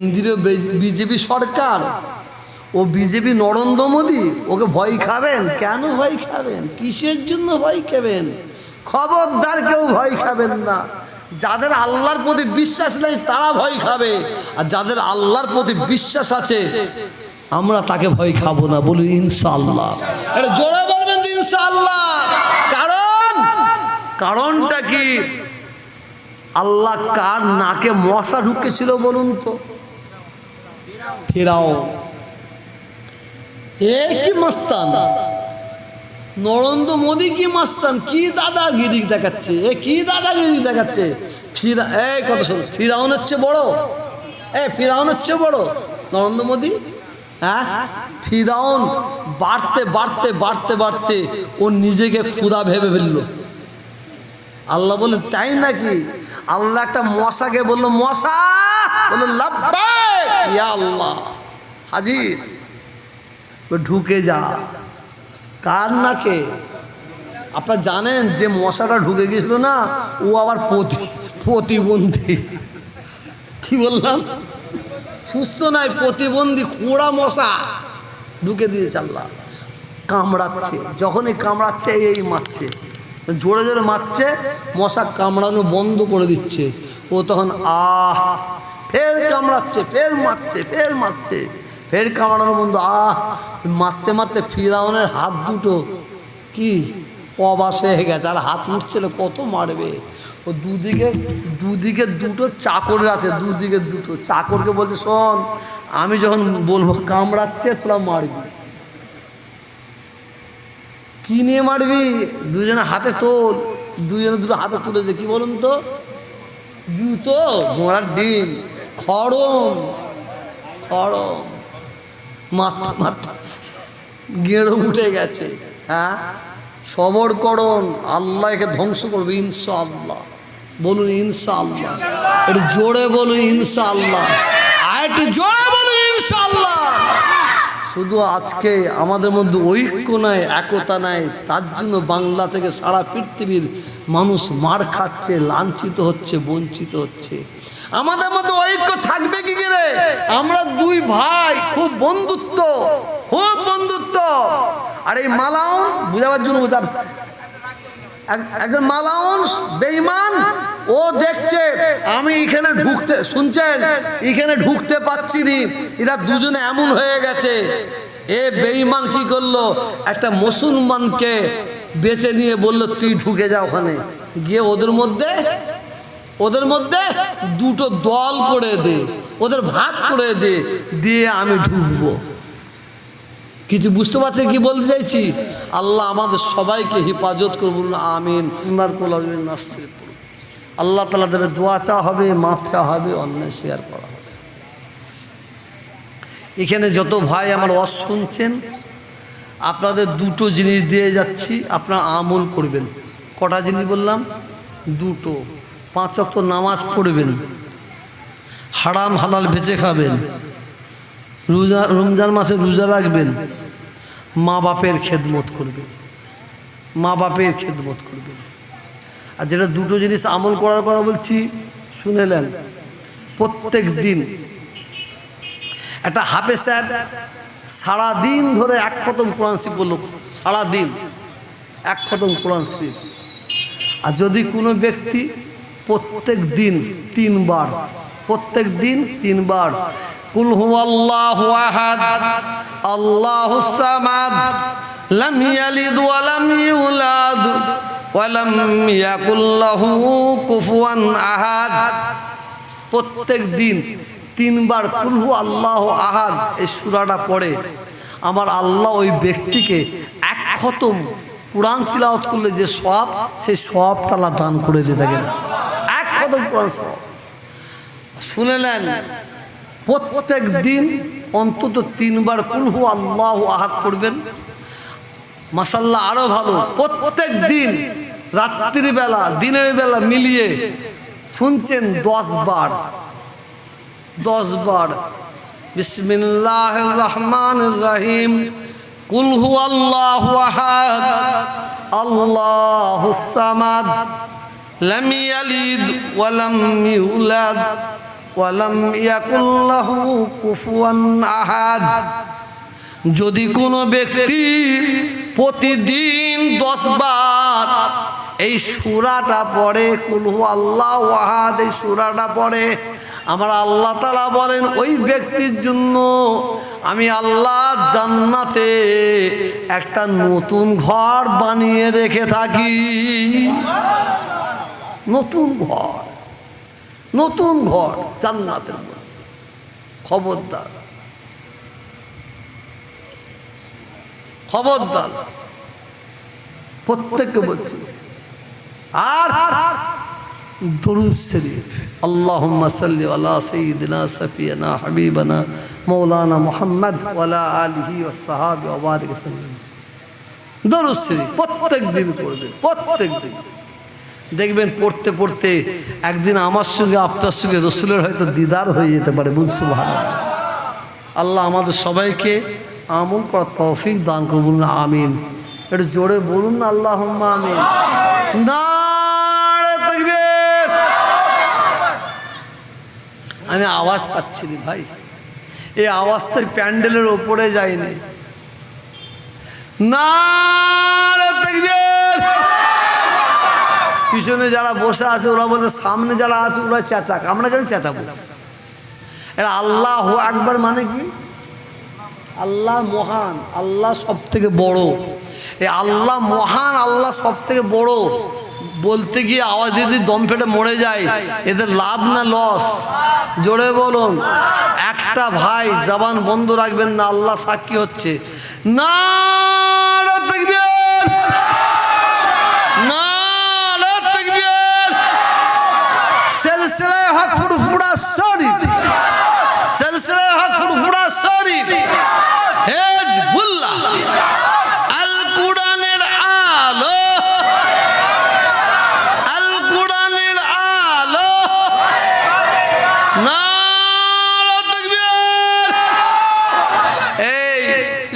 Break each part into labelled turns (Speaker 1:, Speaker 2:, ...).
Speaker 1: কেন্দ্রীয় বিজেপি সরকার। ও বিজেপি নরেন্দ্র মোদী, ওকে ভয় খাবেন? কেন ভয় খাবেন? কিসের জন্য ভয় খাবেন? খবরদার কেউ ভয় খাবেন না। যাদের আল্লাহর প্রতি বিশ্বাস নেই, তারা ভয় খাবে। আর যাদের আল্লাহর প্রতি বিশ্বাস আছে, আমরা তাকে ভয় খাব না। বলি ইনশাআল্লাহ। এটা জোরে বলবেন তো ইনশাআল্লাহ। কারণ? কারণটা কি? আল্লাহ কার নাকে মশা ঢুকেছিল বলুন তো? ফেরাও। এ কি মস্তান? নরেন্দ্র মোদী কি মস্তান? কি দাদাগিরি দেখাচ্ছে? এ কি দাদাগিরি দেখাচ্ছে? ফিরা এই কথা শোন, ফিরাউন হচ্ছে বড়। এ, ফিরাউন হচ্ছে বড়। নরেন্দ্র মোদী? হ্যাঁ? ফিরাউন বাড়তে বাড়তে বাড়তে বাড়তে ও নিজেকে ক্ষুদা ভেবে ফেলল। আল্লাহ বলে তাই নাকি? আল্লাহ একটা মশাকে বলল, মশা! লাব্বাইক ইয়া আল্লাহ। হাজির। বলে, ঢুকে যা। কার নাকে আপনারা জানেন যে মশাটা ঢুকে গেছিল না ও আবার প্রতি প্রতিবন্ধী। কি বললাম? সুস্থ নাই প্রতিবন্ধী কোড়া মশা। ঢুকে দিয়েছে আল্লাহ কামড়াচ্ছে। যখনই কামড়াচ্ছে এই মারছে। জোরে জোরে মারছে মশা কামড়ানো বন্ধ করে দিচ্ছে। ও তখন আহ ফের কামড়াচ্ছে, ফের মারছে ফের মারছে। ফের কামড়ানো বন্ধু, আহ মারতে মারতে ফিরাউনের হাত দুটো কি অবাস হয়ে গেছে, আর হাত উঠছিল কত মারবে। ও দুদিকে দুদিকে দুটো চাকরের আছে, দুদিকে দুটো। চাকরকে বলছে, শোন, আমি যখন বলব কামড়াচ্ছে, তোরা মারবি। কি নিয়ে মারবি? দুজনে হাতে তোল দুজনে দুটো হাতে তুলেছে, কি বলুন তো? জুতো, ঘোড়ার ডিম। খড়ম খড়ম। মাথা মাথা। গেঁড়ো উঠে গেছে হ্যাঁ? সবর করুন আল্লাহ একে ধ্বংস করবে ইনশা আল্লাহ বলুন ইনশা আল্লাহ একটু জোরে বলুন আর একটু জোরে বলুন ইনশা আল্লাহ শুধু আজকে আমাদের মধ্যে ঐক্য নাই, একতা নাই, তার জন্য বাংলা থেকে সারা পৃথিবীর মানুষ মার খাচ্ছে, লাঞ্ছিত হচ্ছে, বঞ্চিত হচ্ছে। আমাদের মধ্যে ঐক্য থাকবে কি করে? আমরা দুই ভাই খুব বন্ধুত্ব খুব বন্ধুত্ব। আর এই মালাউন, বুঝাবার জন্য বুঝাব এক- একজন মালাউন বেঈমান, ও দেখছে, আমি এখানে ঢুকতে, শুনছেন? এখানে ঢুকতে পাচ্ছি নি। এরা দুজনে এমন হয়ে গেছে। এ বেঈমান কি করল? একটা মুসলমানকে বেছে নিয়ে বলল, তুই ঢুকে যা ওখানে। গিয়ে ওদের মধ্যে ওদের মধ্যে দুটো দল করে দে, ওদের ভাগ করে দে, দিয়ে আমি ঢুকবো। কিছু বুঝতে পারছে কি বলতে চাইছি? আল্লাহ আমাদের সবাইকে হেফাজত করে বলুন, আমিন। আল্লাহ তালা দেবে দোয়া চা হবে মাপ চা হবে অন্যায় শেয়ার করা হবে। এখানে যত ভাই আমার অস শুনছেন, আপনাদের দুটো জিনিস দিয়ে যাচ্ছি, আপনারা আমল করবেন। কটা জিনিস বললাম? দুটো। পাঁচ অক্ত নামাজ পড়বেন, হারাম, হালাল বেঁচে খাবেন, রোজা, রমজান মাসে রোজা রাখবেন, মা বাপের খেদমত করবেন, মা বাপের খেদমত করবেন। আর যেটা দুটো জিনিস আমল করার কথা বলছি শুনেলেন প্রত্যেক দিন একটা হাফে স্যার সারাদিন ধরে এক খতম কোরআন শিব বলল সারাদিন এক খতম কোরআন শিব আর যদি কোনো ব্যক্তি প্রত্যেক দিন তিনবার, প্রত্যেক দিন তিনবার। আহাদ কুফুয়ান আহাদ। প্রত্যেক দিন তিনবার কুলহু আল্লাহ আহাদ, এই সুরাটা পড়ে। আমার আল্লাহ ওই ব্যক্তিকে এক খতম কোরআন তিলাওয়াত করলে যে সব সেই সব তালা দান করে দিয়ে থাকেন। কোরআন শুনে। নেন প্রত্যেক দিন অন্তত তিনবার কুলহু আল্লাহ আহাদ করবেন মাসাল্লাহ আরও ভালো। প্রত্যেক দিন রাত্রির বেলা, দিনের বেলা মিলিয়ে শুনছেন দশ বার। দশ বার। বিসমিল্লাহ রহমান রহিম। কুলহু আল্লাহ আহাদ। আল্লাহ সামাদ। লাম ইয়ালিদ ওয়া লাম ইউলাদ ওয়ালাম ইয়াকুল্লাহু কুফুয়ান আহাদ যদি কোনো ব্যক্তি প্রতিদিন দশ বার এই সুরাটা পড়ে কুলহু আল্লাহ ওয়াহাদ এই সুরাটা পড়ে, আমার আল্লাহ তালা বলেন, ওই ব্যক্তির জন্য আমি আল্লাহ জান্নাতে একটা নতুন ঘর বানিয়ে রেখে থাকি। নতুন ঘর নতুন ঘর, জান্নাতের মধ্যে খবরদার। খবরদার। প্রত্যেককে বলছি, আর দরুদ শরীফ, আল্লাহুম্মা সাল্লি আলা সাইয়্যিদিনা সাফিয়ানা হাবিবানা মৌলানা মুহাম্মদ ওয়ালা আলিহি ওয়া সাহাবি ওয়া বারিক সাল্লাম দরুদ শরীফ প্রত্যেক দিন পড়বেন প্রত্যেক দিন। দেখবেন পড়তে পড়তে একদিন আমার সঙ্গে, আপনার সঙ্গে, রসুলের হয়তো দিদার হয়ে যেতে পারে বুঝছ ভালো আল্লাহ আমাদের সবাইকে আমল করার তৌফিক দান করবুন না আমিন। একটু জোরে বলুন না আল্লাহ আমিন। আমি আওয়াজ পাচ্ছি রে ভাই। এই আওয়াজটা প্যান্ডেলের ওপরে যায়নি। নারে পিছনে যারা বসে আছে, ওরা বলতে সামনে যারা আছে, ওরা চেঁচাক। আমরা কেন চেঁচাবো? এটা আল্লাহ একবার মানে কি? আল্লাহ মহান, আল্লাহ সব থেকে বড়। এই আল্লাহ মহান, আল্লাহ সব থেকে বড়। বলতে গিয়ে আওয়াজ দিয়ে যদি দম ফেটে মরে যায়। এদের লাভ না লস? জোরে বলুন। একটা ভাই জবান বন্ধ রাখবেন না, আল্লাহ সাক্ষী হচ্ছে। না দেখবেন সিলসিলায় হক ফুরফুরা শরীফ সিলসিলায় হক ফুরফুরা শরীফ হেজবুল্লাহ, আল কুরআনের আলো। আল এই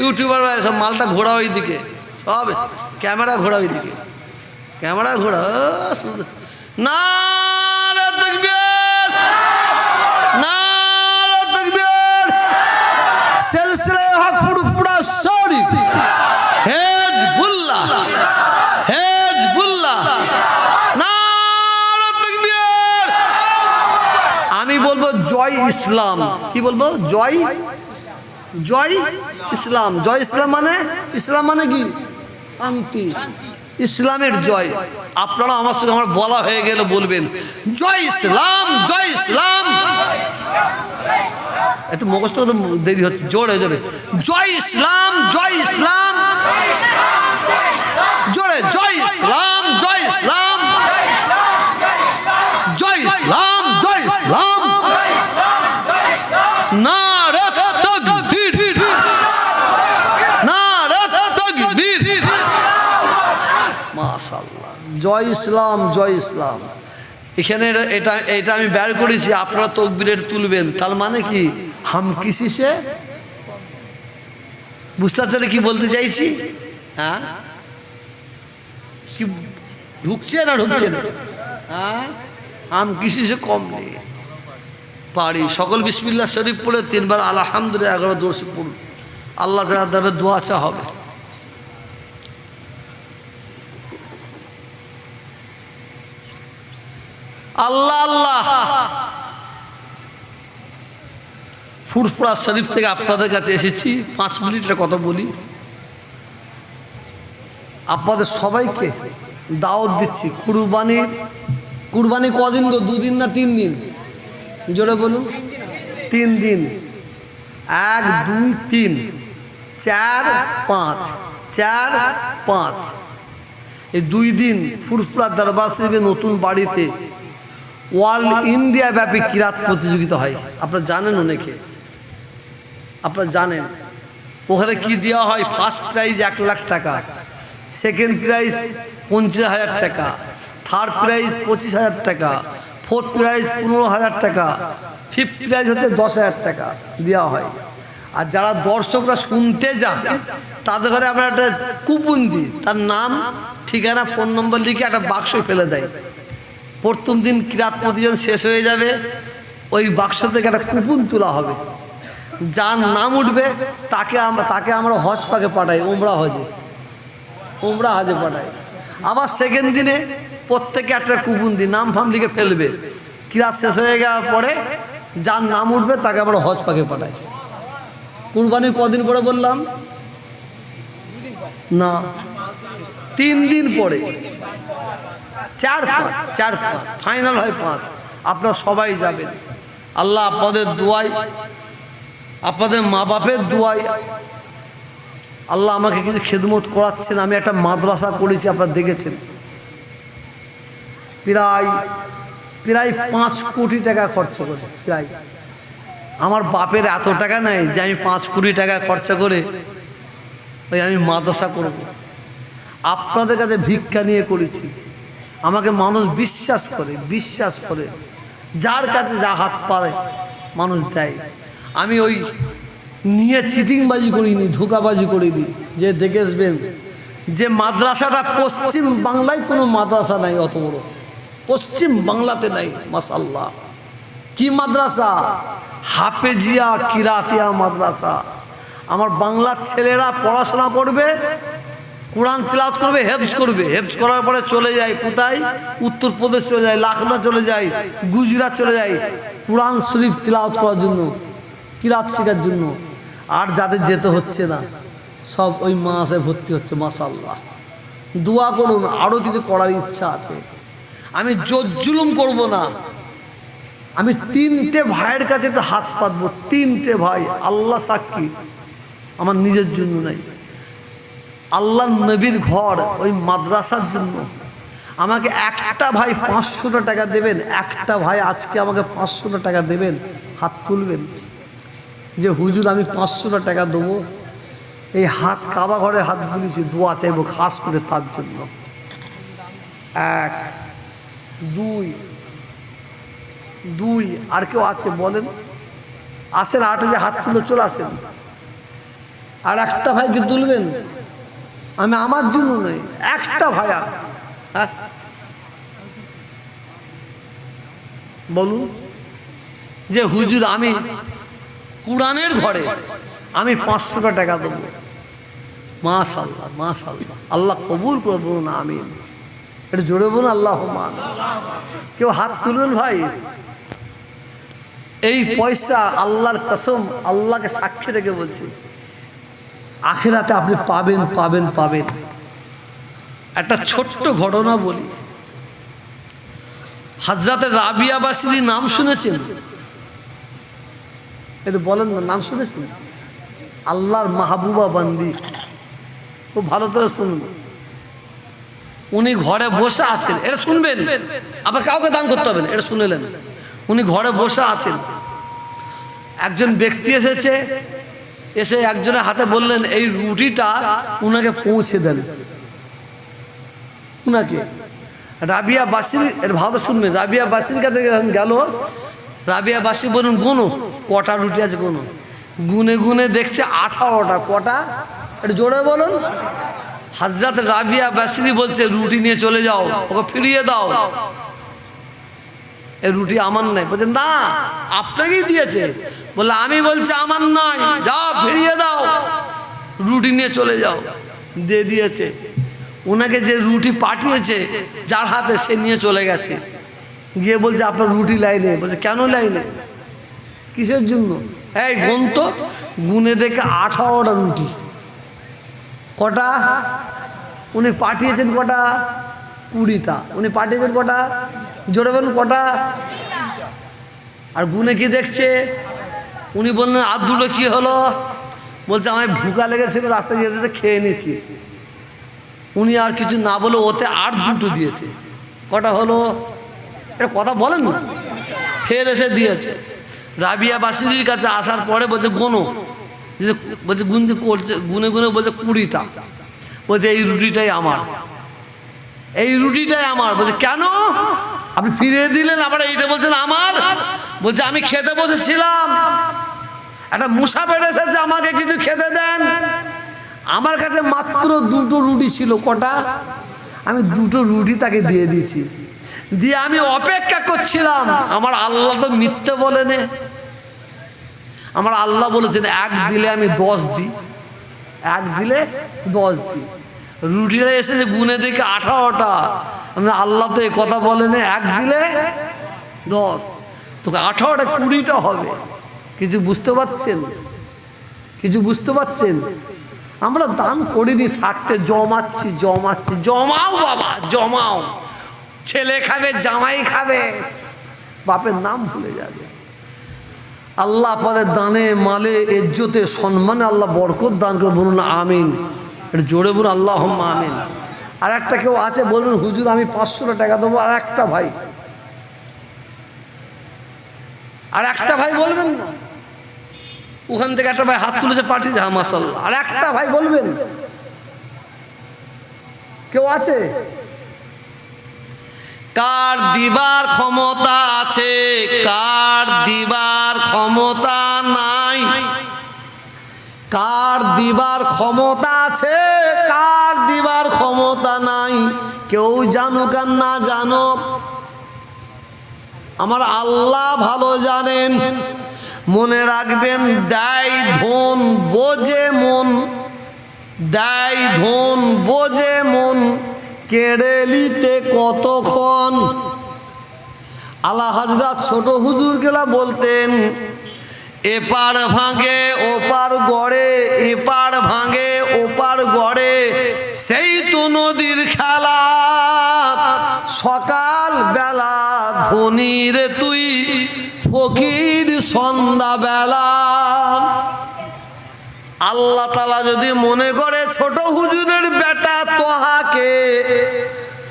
Speaker 1: ইউটিউবার ভাই, সব মালটা ঘোরা ওইদিকে। সব ক্যামেরা ঘোরা ওইদিকে। ক্যামেরা ঘোরা তাকবীর আমি বলব জয় ইসলাম। কি বলব? জয়? জয় ইসলাম। জয় ইসলাম মানে? ইসলাম মানে কি? শান্তি। ইসলামের জয়। আপনারা আমার সঙ্গে আমার বলা হয়ে গেলে বলবেন, জয় ইসলাম জয় ইসলাম। একটু মুখস্থ দেরি হচ্ছে, জোরে জোরে। জয় ইসলাম জয় ইসলাম। জোরে, জয় ইসলাম জয় ইসলাম জয় ইসলাম জয় ইসলাম নারে তাকবীর নারে তাকবীর মাশাআল্লাহ জয় ইসলাম জয় ইসলাম। এখানে এটা এটা আমি বের করেছি, আপনারা তকবীরের তুলবেন। তার মানে কি? হাম কিসি সে? বুঝতে কি বলতে চাইছি? হ্যাঁ? কি, ঢুকছে না ঢুকছে না? হ্যাঁ? আম কিসি সে কম নেই। পারি। সকল বিসমিল্লা শরীফ পড়ে তিনবার আলহামদুলিল্লাহ এগারো দোষে পড়ুন। আল্লাহ দেবে দোয়া চা হবে। আল্লাহ আল্লাহ। ফুরফুরা শরীফ থেকে আপনাদের কাছে এসেছি। পাঁচ মিনিটের কথা বলি। আপনাদের সবাইকে দাওয়াত দিচ্ছি। কুরবানির, কুরবানি কদিন গো? দুদিন না তিন দিন? জোরে বলুন। তিন দিন। এক, দুই, তিন। চার, পাঁচ। চার, পাঁচ। এই দুই দিন ফুরফুরা দরবার শরীফের নতুন বাড়িতে ওয়ার্ল্ড ইন্ডিয়া ব্যাপী কিরাত প্রতিযোগিতা হয়। আপনারা জানেন অনেকে? আপনারা জানেন? ওখানে কি দেওয়া হয়? ফার্স্ট প্রাইজ এক লাখ টাকা সেকেন্ড প্রাইজ পঞ্চাশ হাজার টাকা থার্ড প্রাইজ পঁচিশ হাজার টাকা ফোর্থ প্রাইজ পনেরো হাজার টাকা ফিফথ প্রাইজ হচ্ছে দশ হাজার টাকা দেওয়া হয়। আর যারা দর্শকরা শুনতে যান তাদের ঘরে আমরা একটা কুপন দিই। তার নাম ঠিকানা ফোন নম্বর লিখে একটা বাক্স ফেলে দেয়। প্রথম দিন কিরাত প্রতিজন শেষ হয়ে যাবে? ওই বাক্স থেকে একটা কুপন তোলা হবে। যার নাম উঠবে, তাকে আমরা তাকে আমরা হজ পাকে পাঠাই, উমরা হজে। উমরা হজে পাঠাই। আবার সেকেন্ড দিনে প্রত্যেকে একটা কুপন দিই নাম ফাম লিখে ফেলবে। কিরাত শেষ হয়ে যাওয়ার পরে যার নাম উঠবে, তাকে আমরা হজ পাকে পাঠাই। কুরবানি কদিন পরে বললাম? না, তিন দিন পরে। চার পাঁচ চার পাঁচ ফাইনাল হয় পাঁচ। আপনারা সবাই যাবেন। আল্লাহ আপনাদের দোয়াই আপনাদের মা বাপের দোয়াই আল্লাহ আমাকে কিছু খেদমত করাচ্ছেন, আমি একটা মাদ্রাসা করেছি, আপনারা দেখেছেন। প্রায় প্রায় পাঁচ কোটি টাকা খরচা করে, প্রায়। আমার বাপের এত টাকা নাই যে আমি পাঁচ কোটি টাকা খরচা করে ওই আমি মাদ্রাসা করব। আপনাদের কাছে ভিক্ষা নিয়ে করেছি। আমাকে মানুষ বিশ্বাস করে বিশ্বাস করে। যার কাছে যা হাত পারে, মানুষ দেয়। আমি ওই নিয়ে চিটিংবাজি করিনি, ধোকাবাজি করিনি, যে দেখে আসবেন যে মাদ্রাসাটা পশ্চিম বাংলায় কোনো মাদ্রাসা নাই অত বড়। পশ্চিম বাংলাতে নাই মাসাল্লাহ কি মাদ্রাসা? হাফেজিয়া কিরাতিয়া মাদ্রাসা। আমার বাংলার ছেলেরা পড়াশোনা করবে কোরআন তিলাত করবে, হেফজ করবে। হেফজ করার পরে চলে যায় কোথায়? উত্তরপ্রদেশ চলে যায়, লাখনৌ চলে যায়, গুজরাট চলে যায়। কোরআন শরীফ তিলাওয়াত করার জন্য, কিরাত শেখার জন্য। আর যাদের যেতে হচ্ছে না, সব ওই মাসে ভর্তি হচ্ছে মাসাল্লাহ দোয়া করুন আরও কিছু করার ইচ্ছা আছে। আমি জোর জুলুম করব না। আমি তিনটে ভাইয়ের কাছে একটু হাত পাতবো, তিনটে ভাই, আল্লাহ সাক্ষী। আমার নিজের জন্য নাই। আল্লাহ নবীর ঘর ওই মাদ্রাসার জন্য। আমাকে একটা ভাই পাঁচশোটা টাকা দেবেন, একটা ভাই আজকে আমাকে পাঁচশোটা টাকা দেবেন, হাত তুলবেন। যে হুজুর, আমি পাঁচশোটা টাকা দেবো। এই হাত কাবা ঘরে হাত বুলিছি দোয়া চাইব খাস করে তার জন্য। এক, দুই দুই, আর কেউ আছে বলেন? আসেন আটে যে হাত তুলে চলে আসেন। আর একটা ভাইকে তুলবেন? আমি আমার জন্য নই, একটা আর হ্যাঁ? বলুন, যে হুজুর আমি কোরআনের ঘরে আমি পাঁচশোটা টাকা দেবো। মাশাল্লাহ মাশাল্লাহ আল্লাহ কবুল করে বলুন আমি এটা জোরে বলুন আল্লাহ মান কেউ হাত তুলুন ভাই। এই পয়সা আল্লাহর কসম, আল্লাহকে সাক্ষী রেখে বলছি। আখেরাতে আপনি পাবেন পাবেন পাবেন। একটা ছোট্ট ঘটনা বলি। হাজরাতে রাবিয়া বাসির নাম শুনেছেন? এটা বলেন না, নাম শুনেছেন? আল্লাহর মাহবুবা বান্দি। খুব ভালো করে শুনুন উনি ঘরে বসে আছেন। এটা শুনবেন? আবার কাউকে দান করতে হবে না, এটা শুনেলেন উনি ঘরে বসে আছেন। একজন ব্যক্তি এসেছে এসে একজনের হাতে বললেন, এই রুটিটা উনাকে পৌঁছে দেন। উনাকে। রাবিয়া বাসির, এর ভালো শুনবেন রাবিয়া বাসির কাছে গেল, রাবিয়া বাসি বলুন গুনো কটা রুটি আছে গুনো গুনে গুনে দেখছে আঠারোটা, কটা? এটা জোরে বলুন। হাজরাত রাবিয়া বাসিরি বলছে, রুটি নিয়ে চলে যাও, ওকে ফিরিয়ে দাও। এই রুটি আমার নাই। বলছে, না, আপনাকেই দিয়েছে। বললে, আমি বলছি, আমার নয় যাও, ফিরিয়ে দাও। রুটি নিয়ে চলে যাও। দিয়ে দিয়েছে। ওনাকে যে রুটি পাঠিয়েছে, যার হাতে সে নিয়ে চলে গেছে। গিয়ে বলছে, আপনার রুটি লাইনে। বলছে, কেন লাইনে? কিসের জন্য? এই গুন তো গুনে দেখে আঠারোটা রুটি। কটা? উনি পাঠিয়েছেন কটা? কুড়িটা। উনি পাঠিয়েছেন কটা? জোরে বলুন, কটা? আর গুনে কি দেখছে? উনি বললেন, আর দুটো কী হলো? বলছে আমার ভুকা লেগেছিল, রাস্তায় যেতে যেতে খেয়ে নিয়েছি। উনি আর কিছু না বলে ওতে আর দুটো দিয়েছে। কটা হলো? এটা কথা বলেন না। ফের এসে দিয়েছে। রাবিয়া বাসিরির কাছে আসার পরে বলছে, গোনো। বলছে গুনছে করছে, গুনে গুনে বলছে, কুড়িটা। বলছে, এই রুটিটাই আমার। এই রুটিটাই আমার। বলছে, কেন? আপনি ফিরিয়ে দিলেন, আবার এইটা বলছেন আমার? বলছে, আমি খেতে বসেছিলাম। একটা মুসাফের এসেছে, আমাকে কিছু খেতে দেন। আমার কাছে মাত্র দুটো রুটি ছিল, কটা? আমি দুটো রুটি তাকে দিয়ে দিয়েছি। দিয়ে আমি অপেক্ষা করছিলাম। আমার আল্লাহ তো মিথ্যে বলে নে আমার আল্লাহ বলেছেন, এক দিলে আমি দশ দিই। এক দিলে দশ দিই। রুটিটা এসেছে গুনে দেখে আঠারোটা। আল্লাহ তো এ কথা বলেন, এক দিলে দশ। তোকে আঠারোটা কুড়িটা হবে। কিছু বুঝতে পারছেন? কিছু বুঝতে পারছেন? আমরা দান করিনি, থাকতে জমাচ্ছি জমাচ্ছি। জমাও বাবা, জমাও। ছেলে খাবে, জামাই খাবে। বাপের নাম ভুলে যাবে। আল্লাহ আপনাদের দানে, মালে এজ্জতে সম্মানে আল্লাহ বরকত দান করে বলুন আমিন। এটা জোরে বলুন আল্লাহ আমিন। আর একটা কেউ আছে, বলবেন, হুজুর, আমি পাঁচশোটা টাকা দেবো, আর একটা ভাই। আর একটা ভাই বলবেন না। ওখান থেকে একটা ভাই হাত তুলেছে পাঠিয়েছে হ্যাঁ মাসাল্লাহ আর একটা ভাই বলবেন, কেউ আছে? কার দিবার ক্ষমতা আছে, কার দিবার ক্ষমতা নাই কার দিবার ক্ষমতা আছে? কার দিবার ক্ষমতা নাই? কেউ জানুক আর না জানুক। আমার আল্লাহ ভালো জানেন। মনে রাখবেন, দেয়, ধন, বোঝে মন। দেয়, ধন, বোঝে মন। কেড়ে নিতে কতক্ষণ? আল্লাহ হাজরা ছোট হুজুর গেলা বলতেন, এপার ভাঙে, ওপার গড়ে এপার ভাঙে, ওপার গড়ে, সেই তো নদীর খেলা। সকাল বেলা ধনির তুই, ফকির সন্ধ্যা বেলা আল্লাহ তালা যদি মনে করে ছোট হুজুরের বেটা তোহাকে,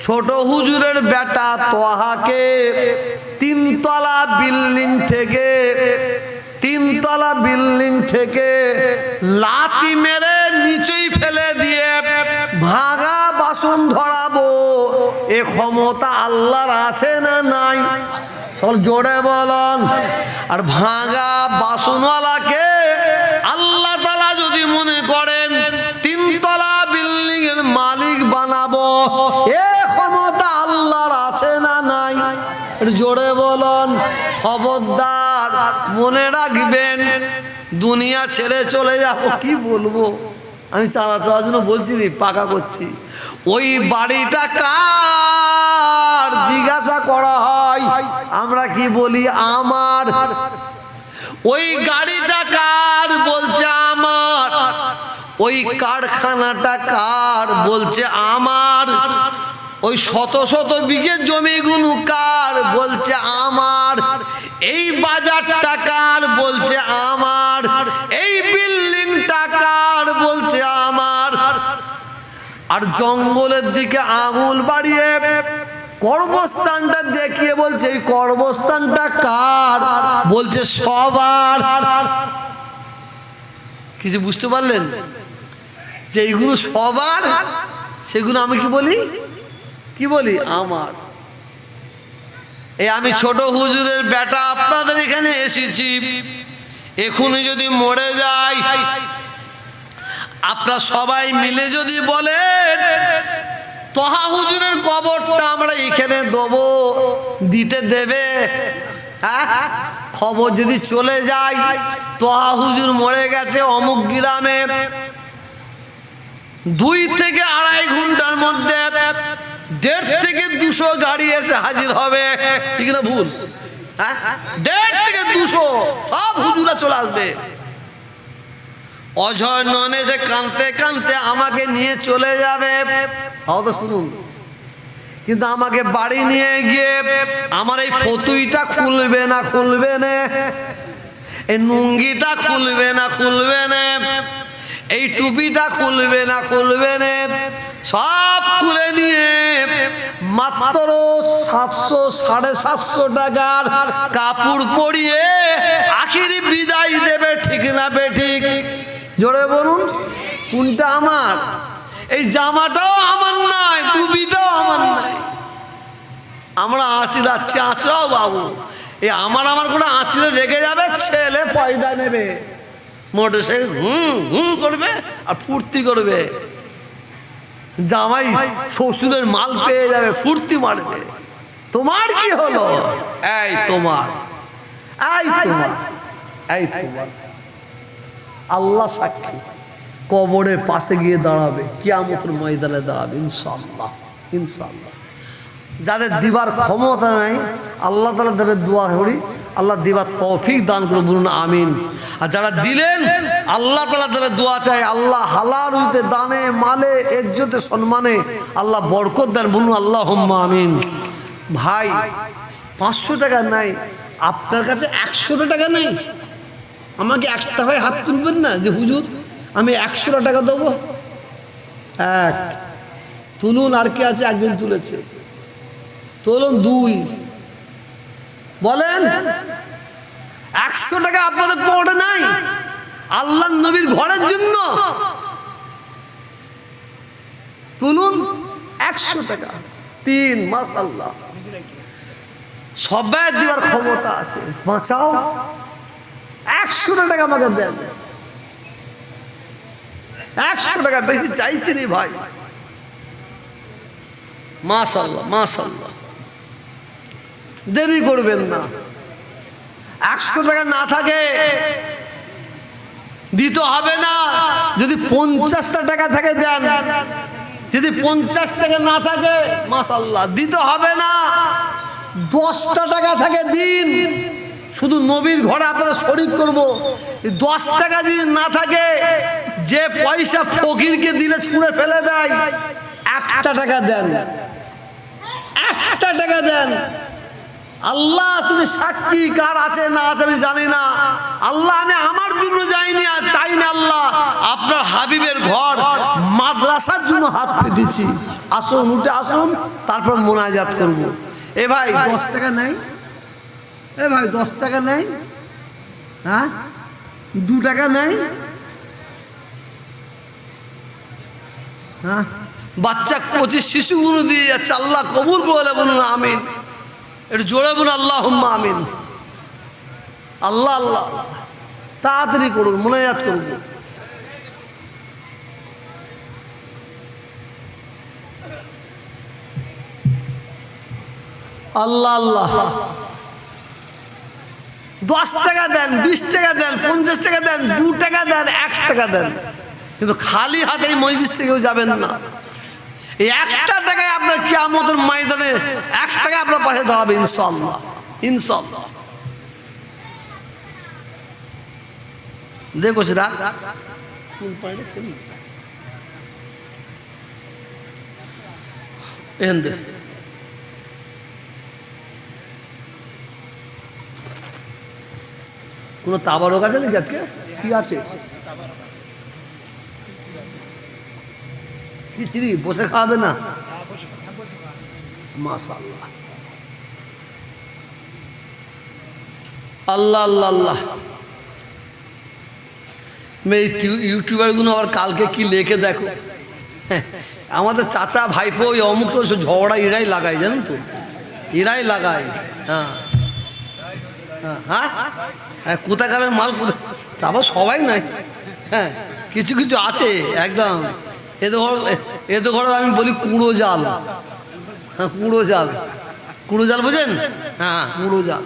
Speaker 1: ছোট হুজুরের বেটা তোহাকে, তিনতলা বিল্ডিং থেকে তিনতলা বিল্ডিং থেকে লাতি মেরে নিচেই ফেলে দিয়ে ভাঙা বাসন ধরাবো। এ ক্ষমতা আল্লাহর আছে না নাই? সব জোরে বলন। আর ভাঙা বাসনওয়ালাকে আল্লাহ তালা যদি মনে করেন তিনতলা বিল্ডিং এর মালিক বানাবো, এ ক্ষমতা আল্লাহর আছে না নাই? জোরে বলন। খবরদার মনে রাখবেন, দুনিয়া ছেড়ে চলে যাব। কি বলব? আমি চালা চাওয়ার জন্য বলছি নি, পাকা করছি। ওই বাড়িটা কার? জিজ্ঞাসা করা হয়, আমরা কি বলি আমার? ওই গাড়িটা কার? বলছে আমার। ওই কারখানাটা কার? বলছে আমার। ওই শত শত বিঘে জমিগুলো কার বলছে আমার? এই বাজারটা কার বলছে আমার? এই বিল্ডিংটা কার বলছে আমার? আর জঙ্গলের দিকে আঙুল বাড়িয়ে কর্মস্থানটা দেখিয়ে বলছে, এই কর্মস্থানটা কার? বলছে, সবার। কিছু বুঝতে পারলেন? যে এইগুলো সবার, সেগুলো আমি কি বলি? কি বলি? আমার। এই আমি ছোট হুজুরের বেটা আপনাদের এখানে এসেছি। এখনই যদি মরে যাই, আপনারা সবাই মিলে যদি বলেন, তহা হুজুরের কবরটা আমরা এখানে দেবো, দিতে দেবে। হ্যাঁ? খবর যদি চলে যায়, তহা হুজুর মরে গেছে অমুক গ্রামে। দুই থেকে আড়াই ঘণ্টার মধ্যে দেড় থেকে দুশো গাড়ি এসে হাজির হবে। ঠিক না ভুল? হ্যাঁ? দেড় থেকে দুশো, সব হুজুরা চলে আসবে। অজয় নন এসে কানতে কানতে আমাকে নিয়ে চলে যাবে। তো শুনুন। কিন্তু আমাকে বাড়ি নিয়ে গিয়ে আমার এই ফতুইটা খুলবে না খুলবে না। এই নুঙ্গিটা খুলবে না খুলবে না। এই টুপিটা খুলবে না খুলবে না। সব খুলে নিয়ে মাত্র সাতশো, সাড়ে সাতশো টাকার কাপড় পরিয়ে আখিরি বিদায় দেবে, ঠিক না বে ঠিক? জোরে বলুন, কোনটা আমার? এই জামাটাও আমার নয় টুপিটাও আমার নয় আমরা আঁচিরা চাঁচড়াও বাবু। এই আমার আমার কোনো আঁচিরে রেগে যাবে, ছেলে পয়দা নেবে। মোটর সাইকেল হুম হুম করবে আর ফুর্তি করবে। জামাই শ্বশুরের মাল পেয়ে যাবে, ফুর্তি মারবে। তোমার কি হলো? এই তোমার এই তোমার এই তোমার। আল্লাহ সাক্ষী, কবরের পাশে গিয়ে দাঁড়াবে, কিয়ামতের ময়দানে দাঁড়াবে ইনশাল্লাহ ইনশাল্লাহ যাদের দিবার ক্ষমতা নাই, আল্লাহ তালা দেবে দোয়া করি, আল্লাহ দিবার তৌফিক দান করে বলুন আমিন। আর যারা দিলেন, আল্লাহ তালা দেবে দোয়া চাই, আল্লাহ হালাল হইতে দানে, মালে এজ্জতে সম্মানে আল্লাহ বরকত দেন, বলুন আল্লাহ আমিন। ভাই, পাঁচশো টাকা নাই, আপনার কাছে একশোটা টাকা নাই? আমাকে একটা ভাই হাত তুলবেন না যে, হুজুর, আমি একশোটা টাকা দেবো? এক, তুলুন আর কে আছে, একজন তুলেছে। তুলুন দুই। বলেন, একশো টাকা আপনাদের পড়ে নাই আল্লাহ নবীর ঘরের জন্য। তুলুন, একশো টাকা। তিন মাস আল্লাহ সবাই দেওয়ার ক্ষমতা আছে। বাঁচাও। একশো টাকা আমাকে দেন। একশো টাকা বেশি চাইছি নি ভাই। মাশাল্লাহ মাশাল্লাহ দেরি করবেন না। একশো টাকা না থাকে, দিতে হবে না। যদি পঞ্চাশটা টাকা থাকে দেন। যদি পঞ্চাশ টাকা না থাকে মাশাল্লাহ দিতে হবে না। দশটা টাকা থাকে দিন। শুধু নবীর ঘরে আপনারা শরিক করব। দশ টাকা যদি না থাকে, যে পয়সা ফকিরকে দিলে ছুঁড়ে ফেলে দেয়, একটা টাকা দেন। একটা টাকা দেন। আল্লাহ, তুমি সাক্ষী কার আছে না আছে আমি জানি না। আল্লাহ, আমি আমার জন্য যাইনি আর চাই না আল্লাহ। আপনার হাবিবের ঘর মাদ্রাসার জন্য হাত পেতেছি আসুন, উঠে আসুন, তারপর মোনাজাত করব। এ ভাই, দশ টাকা নেই? এ ভাই, দশ টাকা নেই? হ্যাঁ? দু টাকা নেই? হ্যাঁ? বাচ্চা কচি শিশুগুলো দিয়ে যাচ্ছে, আল্লাহ কবুল করে বলুন, আমিন। একটু জোরে বলুন আল্লাহ আমিন। আল্লাহ আল্লাহ। তাড়াতাড়ি করুন, মোনাজাত করব আল্লাহ আল্লাহ। দশ টাকা দেন, বিশ টাকা দেন, পঞ্চাশ টাকা দেন, দু টাকা দেন, এক টাকা দেন। কিন্তু খালি হাতে মসজিদ থেকেও যাবেন না। একটা টাকায় আপনার এক পাশে দাঁড়াবে ইনশাল্লাহ ইনশাল্লাহ দেখো রাখ এখান দে। কোনো তাবারক আছে নাকি আজকে? কি আছে? চিনি? বসে খাওয়াবে না? মাশাল্লাহ আল্লাহ আল্লাহ আল্লাহ। ইউটিউবারগুলো আবার কালকে কি লেখে দেখো? হ্যাঁ, আমাদের চাচা ভাইপো ওই অমুক ঝগড়া এরাই লাগায় জানেন তো? এরাই লাগায় হ্যাঁ। হ্যাঁ, হ্যাঁ কোথাকারের মাল তারপর সবাই নাই। হ্যাঁ কিছু কিছু আছে একদম। এদের ঘর এদের ঘরে আমি বলি কুড়ো জাল। হ্যাঁ কুড়ো জাল। কুড়ো জাল বোঝেন? হ্যাঁ কুড়ো জাল।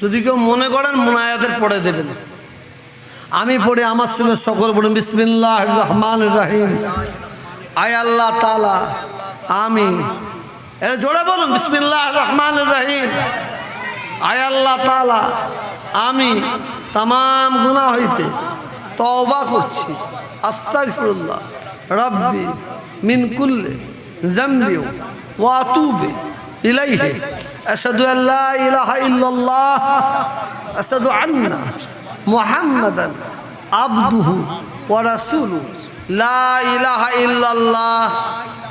Speaker 1: যদি কেউ মনে করেন মোনায়াতের পড়ে দেবেন। আমি পড়ে আমার সঙ্গে সকল পড়ুন বিসমিল্লাহ রহমান রাহিম। আয় আল্লাহ তালা আমি। এর জোরে বলুন বিসমিল্লাহ রহমান রাহিম। আয় আল্লাহ তালা আমি তাম গুণা হইতে তবা করছি। আস্তাগফিরুল্লাহ, রব্বি মিন কুল্লে أشهد أن لا إله إلا الله أشهد أن محمدا عبده ورسوله لا إله إلا লা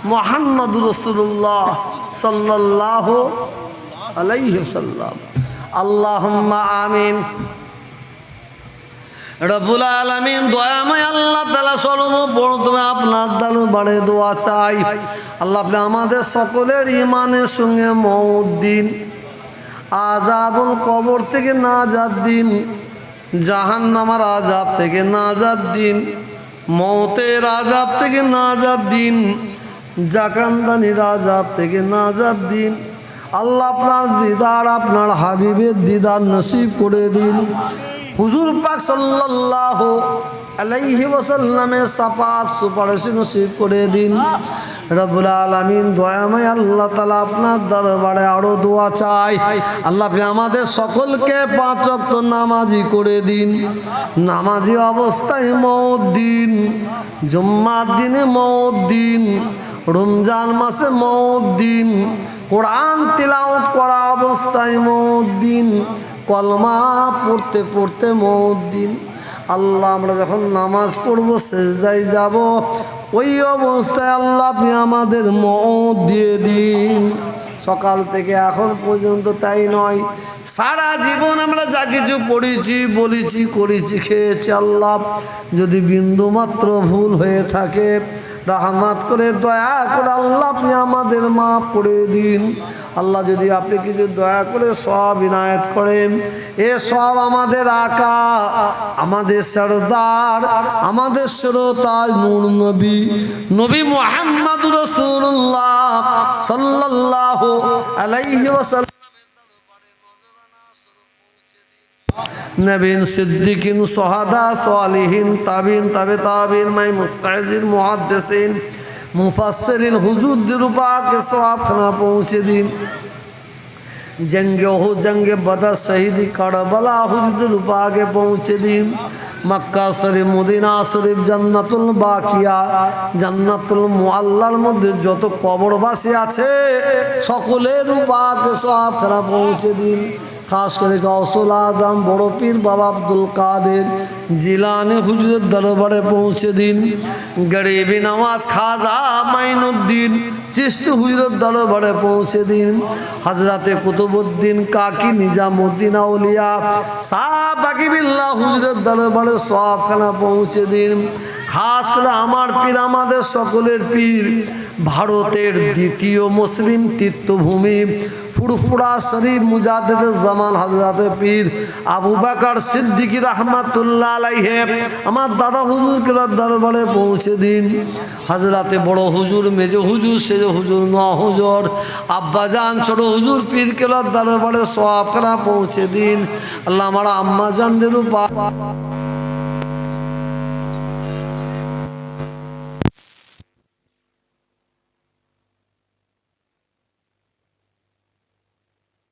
Speaker 1: محمد رسول الله صلى الله عليه وسلم اللهم আমিন রবুল আলমিন, দয়াময় আল্লাহ তালা সর্বপ্রথমে আপনার দালু বাড়ে দোয়া চাই। আল্লাহ আপনি আমাদের সকলের ইমানের সঙ্গে মৌদ্দিন আজাবুল কবর থেকে নাজাদ দিন, জাহান্নামার আজাব থেকে নাজাদ দিন মৌতের আজাব থেকে নাজাদ দিন, জাকান্দানির আজাব থেকে নাজাদ দিন। আল্লাহ আপনার দিদার, আপনার হাবিবের দিদার নসিব করে দিন। হুজুর পাক সাল্লাল্লাহু আলাইহি ওয়াসাল্লামের সাফাত সুপারিশ নসিব করে দিন। রব্বুল আলামিন দয়াময় আল্লাহ তাআলা আপনার দরবারে আরও দোয়া চাই। আল্লাহ আমাদের সকলকে পাঁচ ওয়াক্ত নামাজি করে দিন। নামাজি অবস্থায় মত দিন, জুম্মার দিনে মত দিন, রমজান মাসে মত দিন, কোরআন তিলাওয়াত করা অবস্থায় মত দিন। কলমা পড়তে পড়তে মত দিন আল্লাহ, আমরা যখন নামাজ পড়ব, সেজদায় যাব, ওই অবস্থায় আল্লাহ আপনি আমাদের মত দিয়ে দিন। সকাল থেকে এখন পর্যন্ত তাই নয়। সারা জীবন আমরা যা কিছু পড়েছি, বলেছি, করেছি, খেয়েছি আল্লাহ। যদি বিন্দু মাত্র ভুল হয়ে থাকে, রাহমাত করে, দয়া করে আল্লাহ আপনি আমাদের মাফ করে দিন। আল্লাহ যদি আপনি কিছু দয়া করে সব ইনায়ত করেন, এ সব আমাদের আকা, আমাদের সরদার, আমাদের শ্রোতাজ নূর নবী নবী মোহাম্মদ রসুল্লাহ সাল্লাল্লাহু আলাইহি নবীন সিদ্দিকিন, সোহাদা, সোয়ালিহিন, তাবিন, তাবে তাবিন, মাই মুস্তাহিদিন, মুহাদ্দিসিন মুফাসসিরিন হুজুরদের পাকে সওয়াবখানা পৌঁছে দিন। জঙ্গে হো জঙ্গে বদর, শহীদি কারবালা হুজুরদের পাকে পৌঁছে দিন। মক্কা শরীফ, মদিনা শরীফ, জান্নাতুল বাকিয়া, জান্নাতুল মোয়াল্লার মধ্যে যত কবরবাসী আছে, সকলের পাকে সওয়াবখানা পৌঁছে দিন। খাস করে গৌসুল আজম, বড় পীর বাবা আব্দুল কাদের জিলানে হুজুরের দরবারে পৌঁছে দিন। গরিবি নামাজ খাজা মাইনুদ্দিন চিস্তি হুজুরের দরবারে পৌঁছে দিন। হজরতে কুতুবুদ্দিন কাকি নিজামুদ্দিন আউলিয়া শাহ বাকিবিল্লাহ হুজুরের দরবারে সবখানা পৌঁছে দিন। খাস করে আমার পীর, আমাদের সকলের পীর, ভারতের দ্বিতীয় মুসলিম তীর্থভূমি ফুরফুরা শরীফ মুজাদ্দেদ জামান হজরত পীর আবু বাকর সিদ্দিকী রহমাতুল্লাহ আলাইহে। আমার দাদা হুজুরকে দরবারে পৌঁছে দিন। হজরতে বড় হুজুর, মেজ হুজুর, সেজ হুজুর, ন হুজুর আব্বাজান ছোট হুজুর পীর কেলার দরবারে সব পৌঁছে দিন। আল্লাহ আমার আম্মা জানদের উপা